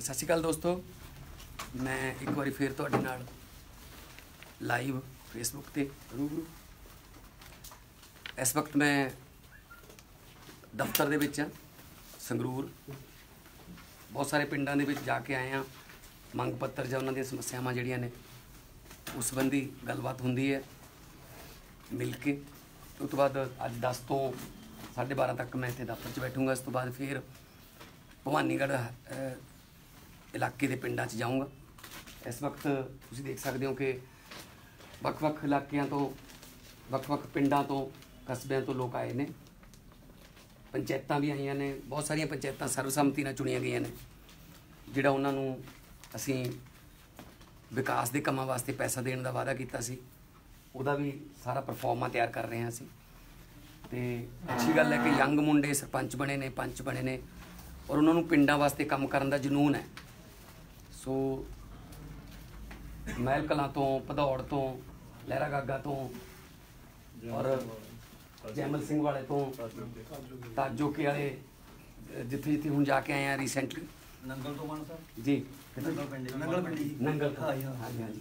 ਸਤਿ ਸ਼੍ਰੀ ਅਕਾਲ ਦੋਸਤੋ। ਮੈਂ ਇੱਕ ਵਾਰੀ ਫੇਰ ਤੁਹਾਡੇ ਨਾਲ ਲਾਈਵ ਫੇਸਬੁੱਕ ਤੇ ਰੂਬਰੂ। ਇਸ ਵਕਤ ਮੈਂ ਦਫ਼ਤਰ ਦੇ ਵਿੱਚ ਹਾਂ, ਸੰਗਰੂਰ। ਬਹੁਤ ਸਾਰੇ ਪਿੰਡਾਂ ਦੇ ਵਿੱਚ ਜਾ ਕੇ ਆਏ ਹਾਂ। ਮੰਗ ਪੱਤਰ ਜਾਂ ਉਹਨਾਂ ਦੀਆਂ ਸਮੱਸਿਆਵਾਂ ਜਿਹੜੀਆਂ ਨੇ, ਉਸ ਸੰਬੰਧੀ ਗੱਲਬਾਤ ਹੁੰਦੀ ਹੈ ਮਿਲ ਕੇ। ਉਸ ਤੋਂ ਬਾਅਦ ਅੱਜ 10 ਤੋਂ 12:30 ਤੱਕ ਮੈਂ ਇੱਥੇ ਦਫ਼ਤਰ 'ਚ ਬੈਠੂੰਗਾ। ਇਸ ਤੋਂ ਬਾਅਦ ਫਿਰ ਭਵਾਨੀਗੜ੍ਹ ਇਲਾਕੇ ਦੇ ਪਿੰਡਾਂ 'ਚ ਜਾਊਂਗਾ। ਇਸ ਵਕਤ ਤੁਸੀਂ ਦੇਖ ਸਕਦੇ ਹੋ ਕਿ ਵੱਖ-ਵੱਖ ਇਲਾਕਿਆਂ ਤੋਂ, ਵੱਖ-ਵੱਖ ਪਿੰਡਾਂ ਤੋਂ, ਕਸਬਿਆਂ ਤੋਂ ਲੋਕ ਆਏ ਨੇ। ਪੰਚਾਇਤਾਂ ਵੀ ਆਈਆਂ ਨੇ, ਬਹੁਤ ਸਾਰੀਆਂ ਪੰਚਾਇਤਾਂ ਸਰਵਸੰਮਤੀ ਨਾਲ ਚੁਣੀਆਂ ਗਈਆਂ ਨੇ, ਜਿਹੜਾ ਉਹਨਾਂ ਨੂੰ ਅਸੀਂ ਵਿਕਾਸ ਦੇ ਕੰਮਾਂ ਵਾਸਤੇ ਪੈਸਾ ਦੇਣ ਦਾ ਵਾਅਦਾ ਕੀਤਾ ਸੀ। ਉਹਦਾ ਵੀ ਸਾਰਾ ਪਰਫਾਰਮਾ ਤਿਆਰ ਕਰ ਰਹੇ ਹਾਂ ਅਸੀਂ। ਤੇ ਅੱਛੀ ਗੱਲ ਹੈ ਕਿ ਯੰਗ ਮੁੰਡੇ ਸਰਪੰਚ ਬਣੇ ਨੇ, ਪੰਚ ਬਣੇ ਨੇ, ਔਰ ਉਹਨਾਂ ਨੂੰ ਪਿੰਡਾਂ ਵਾਸਤੇ ਕੰਮ ਕਰਨ ਦਾ ਜਨੂਨ ਹੈ। ਸੋ ਮਹਿਲ ਕਲਾਂ ਤੋਂ ਭਦੌੜ ਤੋਂ ਲਹਿਰਾ ਗਾਗਾ ਤੋਂ ਔਰ ਜੈਮਲ ਸਿੰਘ ਵਾਲੇ ਤੋਂ। ਤਾਜੋਕੇ ਵਾਲੇ ਜਿੱਥੇ ਜਿੱਥੇ ਹੁਣ ਜਾ ਕੇ ਆਏ ਆ ਰੀਸੈਂਟਲੀ ਨੰਗਲ ਤੋਂ ਮਾਨ ਸਾਹਿਬ? ਜੀ ਨੰਗਲ ਪਿੰਡ ਨੰਗਲ ਪਿੰਡੀ ਨੰਗਲ ਹਾਂ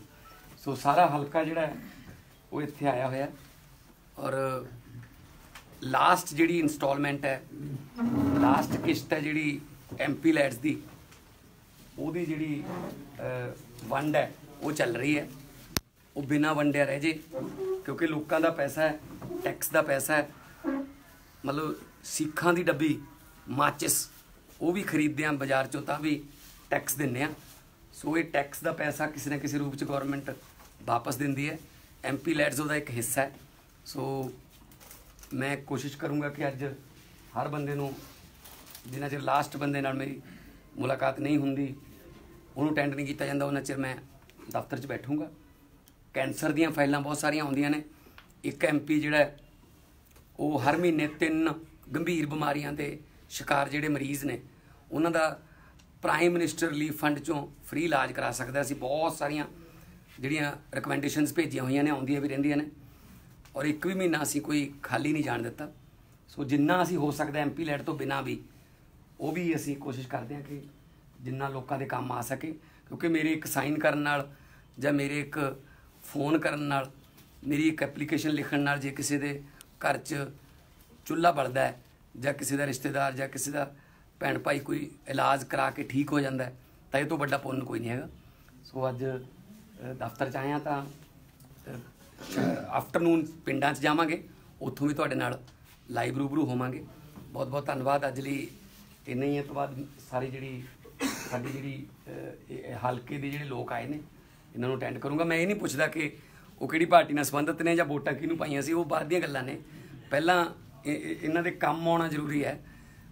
ਸੋ ਸਾਰਾ ਹਲਕਾ ਜਿਹੜਾ ਉਹ ਇੱਥੇ ਆਇਆ ਹੋਇਆ। ਔਰ ਲਾਸਟ ਜਿਹੜੀ ਇਨਸਟਾਲਮੈਂਟ ਹੈ ਲਾਸਟ ਕਿਸ਼ਤ ਹੈ ਜਿਹੜੀ ਐਮਪੀ ਲੈਟਸ ਦੀ ਉਹਦੀ ਜਿਹੜੀ ਵੰਡ ਹੈ, ਉਹ ਚੱਲ ਰਹੀ ਹੈ। ਉਹ ਬਿਨਾ ਵੰਡਿਆ ਰਹਿ ਜੇ, ਕਿਉਂਕਿ ਲੋਕਾਂ ਦਾ ਪੈਸਾ ਹੈ ਟੈਕਸ ਦਾ ਪੈਸਾ ਹੈ। ਮਤਲਬ ਸਿੱਖਾਂ ਦੀ ਡੱਬੀ, ਮਾਚਿਸ, ਉਹ ਵੀ ਖਰੀਦਦੇ ਆ ਬਾਜ਼ਾਰ ਚੋਂ ਤਾਂ ਵੀ ਟੈਕਸ ਦਿੰਨੇ ਆ ਸੋ ਇਹ ਟੈਕਸ ਦਾ ਪੈਸਾ ਕਿਸੇ ਨਾ ਕਿਸੇ ਰੂਪ ਚ ਗਵਰਨਮੈਂਟ ਵਾਪਸ ਦਿੰਦੀ ਹੈ। ਐਮਪੀ ਲੈਟਸ ਉਹਦਾ ਇੱਕ ਹਿੱਸਾ ਹੈ। ਸੋ ਮੈਂ ਕੋਸ਼ਿਸ਼ ਕਰੂੰਗਾ ਕਿ ਅੱਜ ਹਰ ਬੰਦੇ ਨੂੰ, ਜਿੰਨਾ ਚਿਰ ਲਾਸਟ ਬੰਦੇ ਨਾਲ ਮੇਰੀ ਮੁਲਾਕਾਤ ਨਹੀਂ ਹੁੰਦੀ ਉਹਨੂੰ ਅਟੈਂਡ ਨਹੀਂ ਕੀਤਾ ਜਾਂਦਾ, ਉਹਨਾਂ ਚਿਰ ਮੈਂ ਦਫ਼ਤਰ 'ਚ ਬੈਠੂੰਗਾ। ਕੈਂਸਰ ਦੀਆਂ ਫਾਈਲਾਂ ਬਹੁਤ ਸਾਰੀਆਂ ਆਉਂਦੀਆਂ ਨੇ। ਇੱਕ ਐਮਪੀ ਜਿਹੜਾ ਉਹ ਹਰ ਮਹੀਨੇ ਤਿੰਨ ਗੰਭੀਰ ਬਿਮਾਰੀਆਂ ਦੇ ਸ਼ਿਕਾਰ ਜਿਹੜੇ ਮਰੀਜ਼ ਨੇ, ਉਹਨਾਂ ਦਾ ਪ੍ਰਾਈਮ ਮਿਨਿਸਟਰ ਰਿਲੀਫ ਫੰਡ ਚੋਂ ਫ੍ਰੀ ਇਲਾਜ ਕਰਾ ਸਕਦਾ। ਅਸੀਂ ਬਹੁਤ ਸਾਰੀਆਂ ਜਿਹੜੀਆਂ ਰეკਮੈਂਡੇਸ਼ਨਸ ਭੇਜੀਆਂ ਹੋਈਆਂ ਨੇ, ਆਉਂਦੀਆਂ ਵੀ ਰਹਿੰਦੀਆਂ ਨੇ। ਔਰ ਇੱਕ ਵੀ ਮਹੀਨਾ ਅਸੀਂ ਕੋਈ ਖਾਲੀ ਨਹੀਂ ਜਾਣ ਦਿੱਤਾ। ਸੋ ਜਿੰਨਾ ਅਸੀਂ ਹੋ ਸਕਦਾ ਐਮਪੀ ਲੈਟ ਤੋਂ ਬਿਨਾ ਵੀ, ਉਹ ਵੀ ਅਸੀਂ ਕੋਸ਼ਿਸ਼ ਕਰਦੇ ਹਾਂ ਕਿ ਜਿੰਨਾ ਲੋਕਾਂ ਦੇ ਕੰਮ ਆ ਸਕੇ, ਕਿਉਂਕਿ ਮੇਰੇ ਇੱਕ ਸਾਈਨ ਕਰਨ ਨਾਲ ਜਾਂ ਮੇਰੇ ਇੱਕ ਫੋਨ ਕਰਨ ਨਾਲ, ਮੇਰੀ ਇੱਕ ਐਪਲੀਕੇਸ਼ਨ ਲਿਖਣ ਨਾਲ ਜੇ ਕਿਸੇ ਦੇ ਘਰ 'ਚ ਚੁੱਲ੍ਹਾ ਬਲਦਾ ਹੈ ਜਾਂ ਕਿਸੇ ਦਾ ਰਿਸ਼ਤੇਦਾਰ ਜਾਂ ਕਿਸੇ ਦਾ ਭੈਣ ਭਾਈ ਕੋਈ ਇਲਾਜ ਕਰਾ ਕੇ ਠੀਕ ਹੋ ਜਾਂਦਾ ਤਾਂ ਇਹ ਤੋਂ ਵੱਡਾ ਪੁੰਨ ਕੋਈ ਨਹੀਂ ਹੈਗਾ। ਸੋ ਅੱਜ ਦਫ਼ਤਰ 'ਚ ਆਏ ਹਾਂ ਤਾਂ ਆਫਟਰਨੂਨ ਪਿੰਡਾਂ 'ਚ ਜਾਵਾਂਗੇ, ਉੱਥੋਂ ਵੀ ਤੁਹਾਡੇ ਨਾਲ ਲਾਈਵ ਰੂਬਰੂ ਹੋਵਾਂਗੇ। ਬਹੁਤ ਬਹੁਤ ਧੰਨਵਾਦ, ਅੱਜ ਲਈ ਇੰਨਾ ਹੀ ਹੈ ਤੋਂ ਬਾਅਦ ਸਾਰੀ ਜਿਹੜੀ ਸਾਡੀ ਜਿਹੜੀ ਹਲਕੇ ਦੇ ਜਿਹੜੇ ਲੋਕ ਆਏ ਨੇ, ਇਹਨਾਂ ਨੂੰ ਅਟੈਂਡ ਕਰੂੰਗਾ। ਮੈਂ ਇਹ ਨਹੀਂ ਪੁੱਛਦਾ ਕਿ ਉਹ ਕਿਹੜੀ ਪਾਰਟੀ ਨਾਲ ਸੰਬੰਧਿਤ ਨੇ ਜਾਂ ਵੋਟਾਂ ਕਿਹਨੂੰ ਪਾਈਆਂ ਸੀ, ਉਹ ਬਾਅਦ ਦੀਆਂ ਗੱਲਾਂ ਨੇ। ਪਹਿਲਾਂ ਇਹ- ਇਹਨਾਂ ਦੇ ਕੰਮ ਆਉਣਾ ਜ਼ਰੂਰੀ ਹੈ।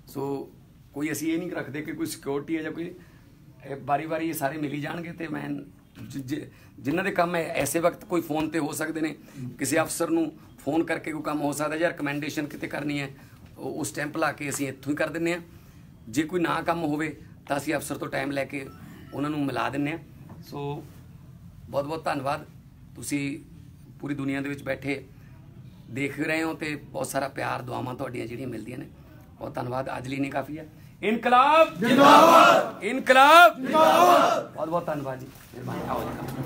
ਸੋ ਕੋਈ ਅਸੀਂ ਇਹ ਨਹੀਂ ਰੱਖਦੇ ਕਿ ਕੋਈ ਸਿਕਿਉਰਿਟੀ ਹੈ ਜਾਂ ਕੋਈ ਬਾਰੀ-ਬਾਰੀ ਇਹ ਸਾਰੇ ਮਿਲੀ ਜਾਣਗੇ ਤੇ ਮੈਂ ਜ- ਜ- ਜਿਨ੍ਹਾਂ ਦੇ ਕੰਮ ਹੈ, ਐਸੇ ਵਕਤ ਕੋਈ ਫੋਨ ਤੇ ਹੋ ਸਕਦੇ ਨੇ। ਕਿਸੇ ਅਫਸਰ ਨੂੰ ਫੋਨ ਕਰਕੇ ਕੋਈ ਕੰਮ ਹੋ ਸਕਦਾ ਜਾਂ ਰეკਮੈਂਡੇਸ਼ਨ ਕਿਤੇ ਕਰਨੀ ਹੈ, ਉਹ ਉਸ ਸਟੈਂਪ ਲਾ ਕੇ ਅਸੀਂ ਇੱਥੋਂ ਹੀ ਕਰ ਦਿੰਨੇ ਆ ਜੇ ਕੋਈ ਨਾ ਕੰਮ ਹੋਵੇ ਤਾਂ ਅਸੀਂ ਅਫਸਰ ਤੋਂ ਟਾਈਮ ਲੈ ਕੇ ਉਹਨਾਂ ਨੂੰ ਮਿਲਾ ਦਿੰਨੇ ਆ ਸੋ ਬਹੁਤ ਬਹੁਤ ਧੰਨਵਾਦ। ਤੁਸੀਂ ਪੂਰੀ ਦੁਨੀਆ ਦੇ ਵਿੱਚ ਬੈਠੇ ਦੇਖ ਰਹੇ ਹੋ ਤੇ ਬਹੁਤ ਸਾਰਾ ਪਿਆਰ ਦੁਆਵਾਂ ਤੁਹਾਡੀਆਂ ਜਿਹੜੀਆਂ ਮਿਲਦੀਆਂ ਨੇ। ਬਹੁਤ ਧੰਨਵਾਦ। ਅੱਜ ਲਈ ਨਹੀਂ ਕਾਫੀ ਹੈ। ਇਨਕਲਾਬ! ਜਿੰਦਾਬਾਦ! ਇਨਕਲਾਬ! ਜਿੰਦਾਬਾਦ! ਬਹੁਤ ਬਹੁਤ ਧੰਨਵਾਦ ਜੀ। ਮਿਹਰਬਾਨੀ। ਆਓ ਜੀ।